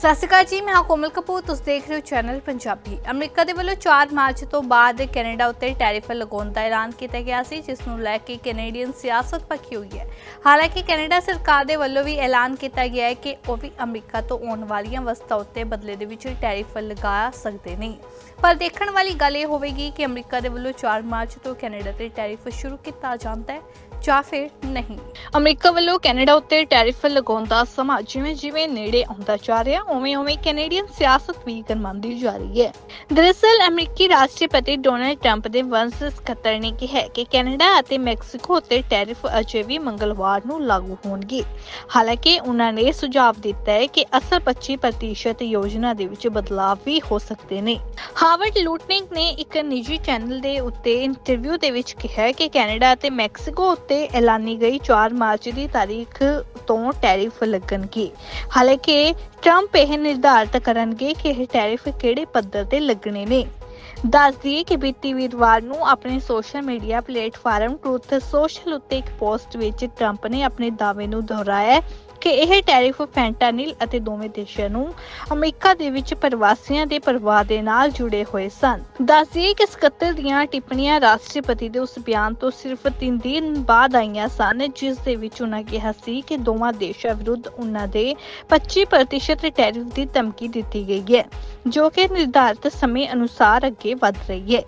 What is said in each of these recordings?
ਸਤਿ ਸ਼੍ਰੀ ਅਕਾਲ ਜੀ, ਮੈਂ ਹਾਂ ਕੋਮਲ ਕਪੂਰ, ਤੁਸੀਂ ਦੇਖ ਰਹੇ ਹੋ ਚੈਨਲ ਪੰਜਾਬੀ। ਅਮਰੀਕਾ ਦੇ ਵੱਲੋਂ 4 ਮਾਰਚ ਤੋਂ ਬਾਅਦ ਕੈਨੇਡਾ ਉੱਤੇ ਟੈਰਿਫ ਲਗਾਉਣ ਦਾ ਐਲਾਨ ਕੀਤਾ ਗਿਆ ਸੀ, ਜਿਸ ਨੂੰ ਲੈ ਕੇ ਕੈਨੇਡੀਅਨ ਸਿਆਸਤ ਪੱਖੀ ਹੋਈ ਹੈ। ਹਾਲਾਂਕਿ ਕੈਨੇਡਾ ਸਰਕਾਰ ਦੇ ਵੱਲੋਂ ਵੀ ਐਲਾਨ ਕੀਤਾ ਗਿਆ ਹੈ ਕਿ ਉਹ ਵੀ ਅਮਰੀਕਾ ਤੋਂ ਆਉਣ ਵਾਲੀਆਂ ਵਸਤਾਂ ਉੱਤੇ ਬਦਲੇ ਦੇ ਵਿੱਚ ਟੈਰਿਫ ਲਗਾ ਸਕਦੇ ਨਹੀਂ ਪਰ ਦੇਖਣ ਵਾਲੀ ਗੱਲ ਇਹ ਹੋਵੇਗੀ ਕਿ ਅਮਰੀਕਾ ਦੇ ਵੱਲੋਂ 4 ਮਾਰਚ ਤੋਂ ਕੈਨੇਡਾ ਤੇ ਟੈਰਿਫ ਸ਼ੁਰੂ ਕੀਤਾ ਜਾਂਦਾ ਹੈ। ਜਾਂ ਫਿਰ ਨਹੀਂ? ਅਮਰੀਕਾ ਵੱਲੋਂ ਕੈਨੇਡਾ ਉੱਤੇ ਟੈਰਿਫ ਲਗਾਉਣ ਦਾ ਸਮਾਂ ਜਿਵੇਂ ਜਿਵੇਂ ਨੇੜੇ ਆਉਂਦਾ ਜਾ ਰਿਹਾ ਉਵੇਂ ਉਵੇਂ ਕੈਨੇਡੀਅਨ ਸਿਆਸਤ ਵੀ ਗਰਮਾਉਂਦੀ ਜਾ ਰਹੀ ਹੈ। ਦਰਅਸਲ, ਅਮਰੀਕੀ ਰਾਸ਼ਟਰਪਤੀ ਡੋਨਾਲਡ ਟਰੰਪ ਦੇ ਵੰਸ਼ ਸਕੱਤਰ ਨੇ ਕਿਹਾ ਕਿ ਕੈਨੇਡਾ ਅਤੇ ਮੈਕਸੀਕੋ ਉੱਤੇ ਟੈਰਿਫ ਅਜੇ ਵੀ ਮੰਗਲਵਾਰ ਨੂੰ ਲਾਗੂ ਹੋਣਗੇ। ਹਾਲਾਂਕਿ, ਉਹਨਾਂ ਨੇ ਸੁਝਾਅ ਦਿੱਤਾ ਹੈ ਕਿ ਅਸਲ 25% ਯੋਜਨਾ ਦੇ ਵਿੱਚ ਬਦਲਾਅ ਵੀ ਹੋ ਸਕਦੇ ਨੇ। ਹਾਵਰਡ ਲੂਟਨਿੰਗ ਨੇ ਇੱਕ ਨਿੱਜੀ ਚੈਨਲ ਦੇ ਉੱਤੇ ਇੰਟਰਵਿਊ ਦੇ ਵਿੱਚ ਕਿਹਾ ਕਿ ਕੈਨੇਡਾ ਅਤੇ ਮੈਕਸੀਕੋ ਉੱਤੇ ਐਲਾਨੀ ਗਈ 4 ਮਾਰਚ ਦੀ ਤਾਰੀਖ ਤੋਂ ਟੈਰਿਫ ਲੱਗਣਗੇ। ਹਾਲਾਂਕਿ ਟਰੰਪ ਇਹ ਨਿਰਧਾਰਤ ਕਰਨਗੇ ਕਿ ਇਹ ਟੈਰਿਫ ਕਿਹੜੇ ਪੱਧਰ ਤੇ ਲੱਗਣੇ ਨੇ। ਦੱਸ ਦਈਏ ਕਿ ਬੀਤੀ ਵੀਰਵਾਰ ਨੂੰ ਆਪਣੇ social media platform Truth Social ਉੱਤੇ ਇੱਕ ਪੋਸਟ ਵਿੱਚ ਟਰੰਪ ਨੇ ਆਪਣੇ ਦਾਅਵੇ ਨੂੰ ਦੁਹਰਾਇਆ ਕਿ ਇਹ ਟੈਰਿਫ ਫੈਂਟਾਨਿਲ ਅਤੇ ਦੋਵੇਂ ਦੇਸ਼ਾਂ ਨੂੰ ਅਮਰੀਕਾ ਦੇ ਵਿੱਚ ਪ੍ਰਵਾਸੀਆਂ ਦੇ ਪ੍ਰਵਾਹ ਦੇ ਨਾਲ ਜੁੜੇ ਹੋਏ ਸਨ। ਦੱਸਦੀ ਕਿ ਸਕੱਤਰ ਦੀਆਂ ਟਿੱਪਣੀਆਂ ਰਾਸ਼ਟਰਪਤੀ ਦੇ ਉਸ ਬਿਆਨ ਤੋਂ ਸਿਰਫ 3 ਦਿਨ ਬਾਅਦ ਆਈਆਂ ਸਨ, ਜਿਸ ਦੇ ਵਿੱਚ ਉਹਨਾਂ ਕਿਹਾ ਸੀ ਕਿ ਦੋਵਾਂ ਦੇਸ਼ਾਂ ਵਿਰੁੱਧ ਉਹਨਾਂ ਦੇ 25% ਟੈਰਿਫ ਦੀ ਧਮਕੀ ਦਿੱਤੀ ਗਈ ਹੈ, ਜੋ ਕਿ ਨਿਰਧਾਰਤ ਸਮੇਂ ਅਨੁਸਾਰ ਅੱਗੇ ਵਧ ਰਹੀ ਹੈ।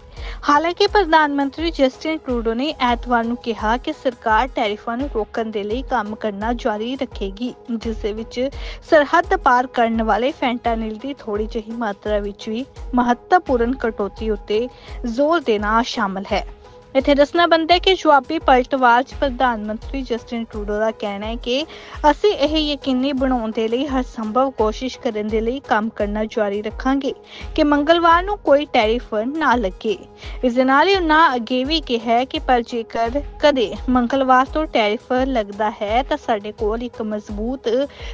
ਹਾਲਾਂਕਿ ਪ੍ਰਧਾਨ ਮੰਤਰੀ ਜਸਟਿਨ ਟਰੂਡੋ ਨੇ ਐਤਵਾਰ ਨੂੰ ਕਿਹਾ ਕਿ ਸਰਕਾਰ ਟੈਰਿਫਾਂ ਨੂੰ ਰੋਕਣ ਦੇ ਲਈ ਕੰਮ ਕਰਨਾ ਜਾਰੀ ਰੱਖੇਗੀ। ਜਿਸ ਦੇ ਵਿੱਚ ਸਰਹੱਦ ਪਾਰ ਕਰਨ ਵਾਲੇ ਫੈਂਟਾਨਿਲ ਦੀ ਥੋੜੀ ਜਿਹੀ ਮਾਤਰਾ ਵਿੱਚ ਵੀ ਮਹੱਤਵਪੂਰਨ ਕਟੌਤੀ ਉੱਤੇ ਜ਼ੋਰ ਦੇਣਾ ਸ਼ਾਮਲ ਹੈ। ਇੱਥੇ ਦੱਸਣਾ ਬਣਦਾ ਕਿ ਜਵਾਬੀ ਪਲਟਵਾਰ 'ਚ ਪ੍ਰਧਾਨ ਮੰਤਰੀ ਜਸਟਿਨ ਟਰੂਡੋ ਦਾ ਕਹਿਣਾ ਹੈ ਕਿ ਅਸੀਂ ਇਹ ਯਕੀਨੀ ਬਣਾਉਣ ਦੇ ਲਈ ਹਰ ਸੰਭਵ ਕੋਸ਼ਿਸ਼ ਕਰਨ ਦੇ ਲਈ ਕੰਮ ਕਰਨਾ ਜਾਰੀ ਰੱਖਾਂਗੇ ਕਿ ਮੰਗਲਵਾਰ ਨੂੰ ਕੋਈ ਟੈਰਿਫ ਨਾ ਲੱਗੇ। ਇਸ ਦੇ ਨਾਲ ਹੀ ਉਹਨਾਂ ਅੱਗੇ ਵੀ ਕਿਹਾ ਕਿ ਪਰ ਜੇਕਰ ਕਦੇ ਮੰਗਲਵਾਰ ਤੋਂ ਟੈਰਿਫ ਲੱਗਦਾ ਹੈ ਤਾਂ ਸਾਡੇ ਕੋਲ ਇੱਕ ਮਜ਼ਬੂਤ,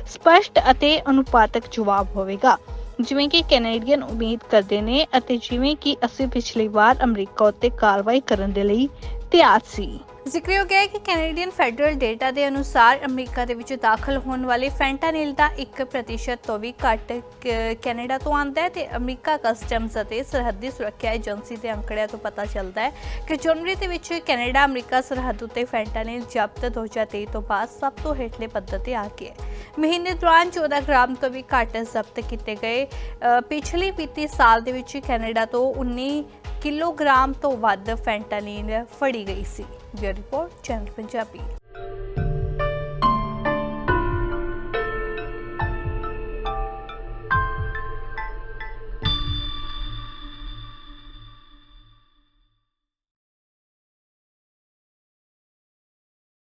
ਸਪਸ਼ਟ ਅਤੇ ਅਨੁਪਾਤਕ ਜਵਾਬ ਹੋਵੇਗਾ। ਜਿਵੇਂ ਕਿ ਕੈਨੇਡੀਅਨ ਉਮੀਦ ਕਰਦੇ ਨੇ ਅਤੇ ਜਿਵੇਂ ਕਿ ਅਸੀਂ ਪਿਛਲੀ ਵਾਰ ਅਮਰੀਕਾ ਉੱਤੇ ਕਾਰਵਾਈ ਕਰਨ ਦੇ ਲਈ ਤਿਆਰ ਸੀ। ਜ਼ਿਕਰਯੋਗ ਹੈ ਕਿ ਕੈਨੇਡੀਅਨ ਫੈਡਰਲ ਡੇਟਾ ਦੇ ਅਨੁਸਾਰ ਅਮਰੀਕਾ ਦੇ ਵਿੱਚ ਦਾਖਲ ਹੋਣ ਵਾਲੇ ਫੈਂਟਾਨਿਲ ਦਾ 1% ਤੋਂ ਵੀ ਘੱਟ ਕ- ਕੈਨੇਡਾ ਤੋਂ ਆਉਂਦਾ ਹੈ ਤੇ ਅਮਰੀਕਾ ਕਸਟਮਸ ਅਤੇ ਸਰਹੱਦੀ ਸੁਰੱਖਿਆ ਏਜੰਸੀ ਦੇ ਅੰਕੜਿਆਂ ਤੋਂ ਪਤਾ ਚੱਲਦਾ ਹੈ ਕਿ ਜਨਵਰੀ ਦੇ ਵਿੱਚ ਕੈਨੇਡਾ, ਅਮਰੀਕਾ ਸਰਹੱਦ ਉੱਤੇ ਫੈਂਟਾਨਿਲ ਜ਼ਬਤ 2023 ਤੋਂ ਬਾਅਦ ਸਭ ਤੋਂ ਹੇਠਲੇ ਪੱਧਰ ਤੇ ਆ ਗਿਆ ਮਹੀਨੇ ਦੌਰਾਨ 14 ਗ੍ਰਾਮ ਤੋਂ ਵੀ ਘੱਟ ਜ਼ਬਤ ਕੀਤੇ ਗਏ। ਪਿਛਲੇ ਵਿੱਤੀ ਸਾਲ ਦੇ ਵਿੱਚ ਕੈਨੇਡਾ ਤੋਂ 19 ਕਿਲੋਗ੍ਰਾਮ ਤੋਂ ਵੱਧ ਫੈਂਟਾਨੀਨ ਫੜੀ ਗਈ ਸੀ। Bureau report channel Punjabi.